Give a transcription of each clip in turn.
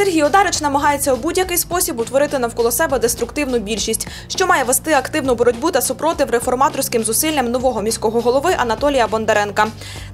Сергій Одарич намагається у будь-який спосіб утворити навколо себе деструктивну більшість, що має вести активну боротьбу та супротив реформаторським зусиллям нового міського голови Анатолія Бондаренка.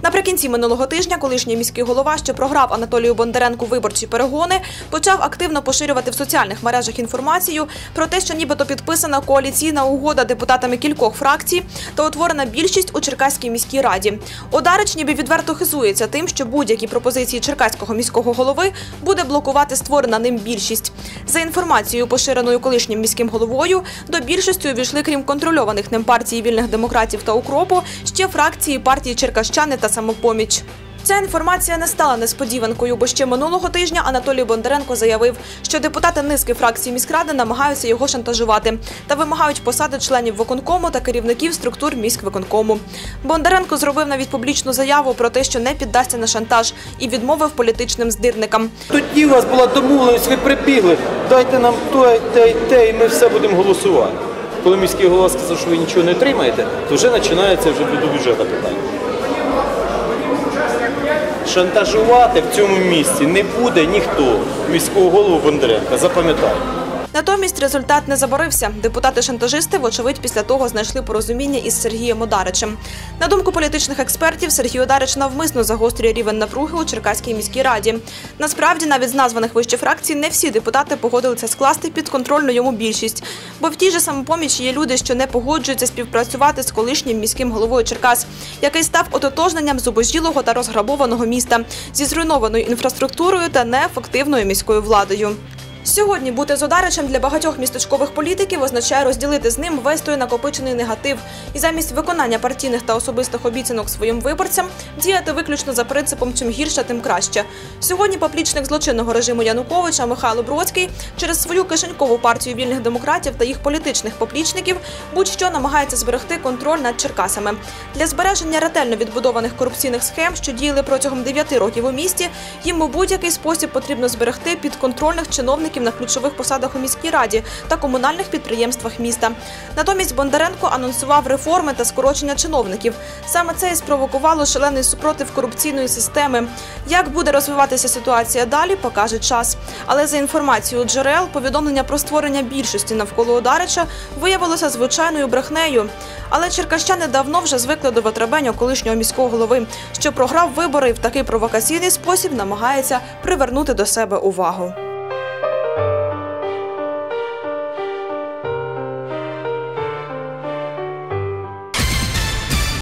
Наприкінці минулого тижня колишній міський голова, що програв Анатолію Бондаренку виборчі перегони, почав активно поширювати в соціальних мережах інформацію про те, що нібито підписана коаліційна угода депутатами кількох фракцій та утворена більшість у Черкаській міській раді. Одарич ніби відверто хизується тим, що будь-які пропозиції черкаського міського голови буде блокувати створена ним більшість. За інформацією, поширеною колишнім міським головою, до більшості увійшли, крім контрольованих ним партії вільних демократів та укропу, ще фракції партії Черкащани та самопоміч. Ця інформація не стала несподіванкою, бо ще минулого тижня Анатолій Бондаренко заявив, що депутати низки фракцій міськради намагаються його шантажувати та вимагають посади членів виконкому та керівників структур міськвиконкому. Бондаренко зробив навіть публічну заяву про те, що не піддасться на шантаж і відмовив політичним здирникам. Тоді у вас була домовленість, ви прибігли, дайте нам те, те, те, і ми все будемо голосувати. Коли міський голова сказав, що ви нічого не отримаєте, то вже починається вже до бюджету питання. Шантажувати в цьому місці не буде ніхто міського голову Бондаренка, запам'ятайте. Натомість результат не заборився. Депутати-шантажисти, вочевидь, після того знайшли порозуміння із Сергієм Одаричем. На думку політичних експертів, Сергій Одарич навмисно загострює рівень напруги у Черкаській міській раді. Насправді, навіть з названих вище фракцій, не всі депутати погодилися скласти під контрольну йому більшість. Бо в тій же самопомічі є люди, що не погоджуються співпрацювати з колишнім міським головою Черкас, який став ототожненням зубожілого та розграбованого міста зі зруйнованою інфраструктурою та неефективною міською владою. Сьогодні бути з Одаричем для багатьох містечкових політиків означає розділити з ним весь той накопичений негатив і замість виконання партійних та особистих обіцянок своїм виборцям діяти виключно за принципом чим гірше, тим краще. Сьогодні поплічник злочинного режиму Януковича Михайло Бродський через свою кишенькову партію вільних демократів та їх політичних поплічників будь-що намагається зберегти контроль над Черкасами. Для збереження ретельно відбудованих корупційних схем, що діяли протягом 9 років у місті, їм у будь-який спосіб потрібно зберегти підконтрольних чиновників на ключових посадах у міській раді та комунальних підприємствах міста. Натомість Бондаренко анонсував реформи та скорочення чиновників. Саме це і спровокувало шалений супротив корупційної системи. Як буде розвиватися ситуація далі, покаже час. Але за інформацією джерел, повідомлення про створення більшості навколо Одарича виявилося звичайною брехнею. Але черкащани давно вже звикли до витребення колишнього міського голови, що програв вибори і в такий провокаційний спосіб намагається привернути до себе увагу.